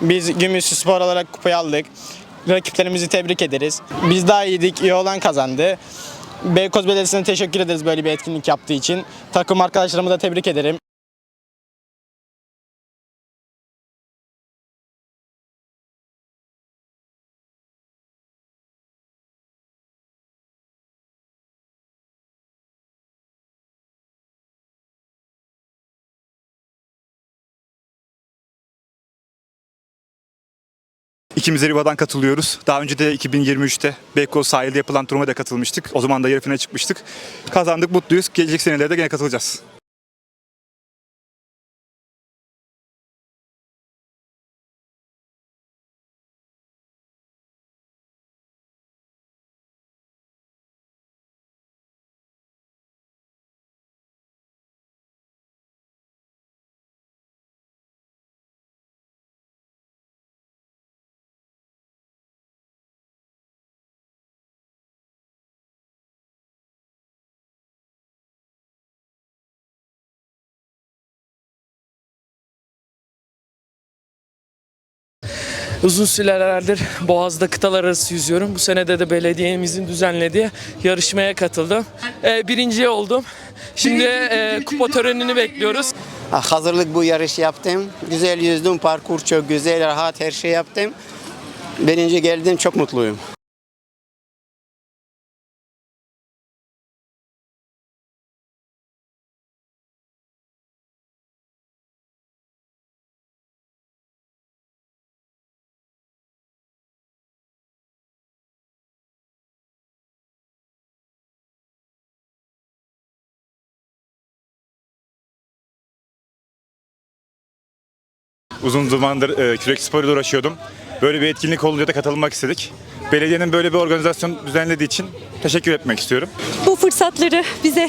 Biz Gümüşlü Spor olarak kupayı aldık. Rakiplerimizi tebrik ederiz. Biz daha iyiydik, iyi olan kazandı. Beykoz Belediyesi'ne teşekkür ederiz böyle bir etkinlik yaptığı için. Takım arkadaşlarımı da tebrik ederim. İkimiz de Riva'dan katılıyoruz. Daha önce de 2023'te Beykoz sahilde yapılan turnuvaya katılmıştık. O zaman da yarı çıkmıştık. Kazandık, mutluyuz. Gelecek senelerde gene katılacağız. Uzun sürelerdir Boğaz'da kıtalar arası yüzüyorum. Bu senede de belediyemizin düzenlediği yarışmaya katıldım. Ee, birinci oldum. Şimdi e, kupa törenini bekliyoruz. Hazırlık bu yarış yaptım. Güzel yüzdüm, parkur çok güzel, rahat her şey yaptım. Birinci geldim, çok mutluyum. Uzun zamandır e, kürek sporuyla uğraşıyordum. Böyle bir etkinlik olunca da katılmak istedik. Belediyenin böyle bir organizasyon düzenlediği için teşekkür etmek istiyorum. Bu fırsatları bize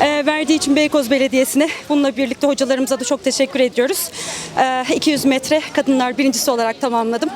e, verdiği için Beykoz Belediyesi'ne bununla birlikte hocalarımıza da çok teşekkür ediyoruz. E, 200 metre kadınlar birincisi olarak tamamladım.